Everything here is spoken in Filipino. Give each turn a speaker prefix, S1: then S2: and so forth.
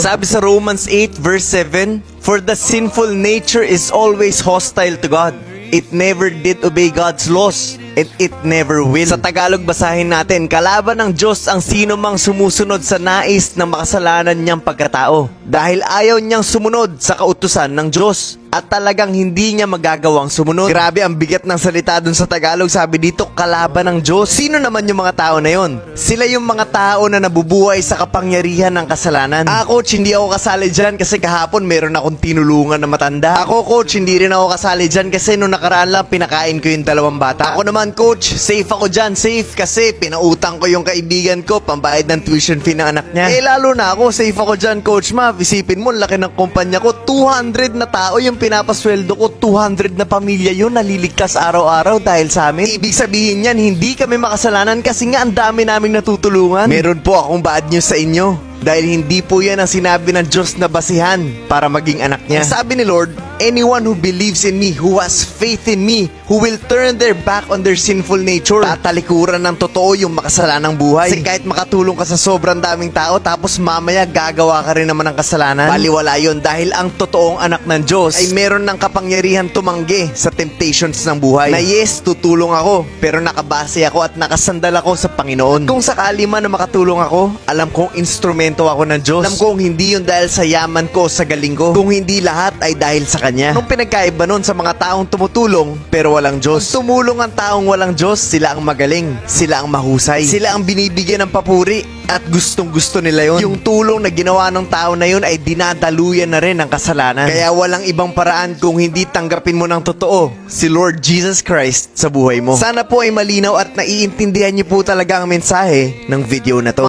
S1: Sabi sa Romans 8 verse 7, For the sinful nature is always hostile to God. It never did obey God's laws and it never will. Sa Tagalog basahin natin, kalaban ng Diyos ang sino mang sumusunod sa nais ng makasalanan niyang pagkatao. Dahil ayaw niyang sumunod sa kautusan ng Diyos at talagang hindi niya magagawang sumunod. Grabe ang bigat ng salita dun sa Tagalog. Sabi dito, kalaban ng Diyos. Sino naman yung mga tao na yon? Sila yung mga tao na nabubuhay sa kapangyarihan ng kasalanan. Ah, coach, hindi ako kasali dyan kasi kahapon meron akong tinulungan na matanda. Ako, coach, hindi rin ako kasali dyan kasi nung nakaraan lang pinakain ko yung dalawang bata. Ako naman, coach, safe ako dyan. Safe kasi pinautang ko yung kaibigan ko pambayad ng tuition fee ng anak niya. Eh, lalo na ako, safe ako dyan, coach, ma. Isipin mo, laki ng kumpanya ko. 200 na tao yung pinapasweldo ko. 200 na pamilya yun naliligtas araw-araw dahil sa amin. Ibig sabihin yan, hindi kami makasalanan kasi nga ang dami naming natutulungan. Meron po akong bad news sa inyo. Dahil hindi po yan ang sinabi ng Diyos na basihan para maging anak niya. Ang sabi ni Lord, anyone who believes in me, who has faith in me, who will turn their back on their sinful nature, tatalikuran ng totoo yung makasalanang buhay. Kasi kahit makatulong ka sa sobrang daming tao, tapos mamaya gagawa ka rin naman ng kasalanan, baliwala yun dahil ang totoong anak ng Diyos ay meron ng kapangyarihan tumanggi sa temptations ng buhay. Na yes, tutulong ako, pero nakabase ako at nakasandal ako sa Panginoon. Kung sakali man na makatulong ako, alam kong instrumento ako ng Diyos. Alam kong hindi yun dahil sa yaman ko sa galing ko. Kung hindi lahat ay dahil sa Kanya. Nung pinagkaiba nun sa mga taong tumutulong pero walang Diyos. Kung tumulong ang taong walang Diyos, sila ang magaling. Sila ang mahusay. Sila ang binibigyan ng papuri. At gustong gusto nila yon. Yung tulong na ginawa ng tao na yun ay dinadaluyan na rin ng kasalanan. Kaya walang ibang paraan kung hindi tanggapin mo ng totoo si Lord Jesus Christ sa buhay mo. Sana po ay malinaw at naiintindihan niyo po talaga ang mensahe ng video na to.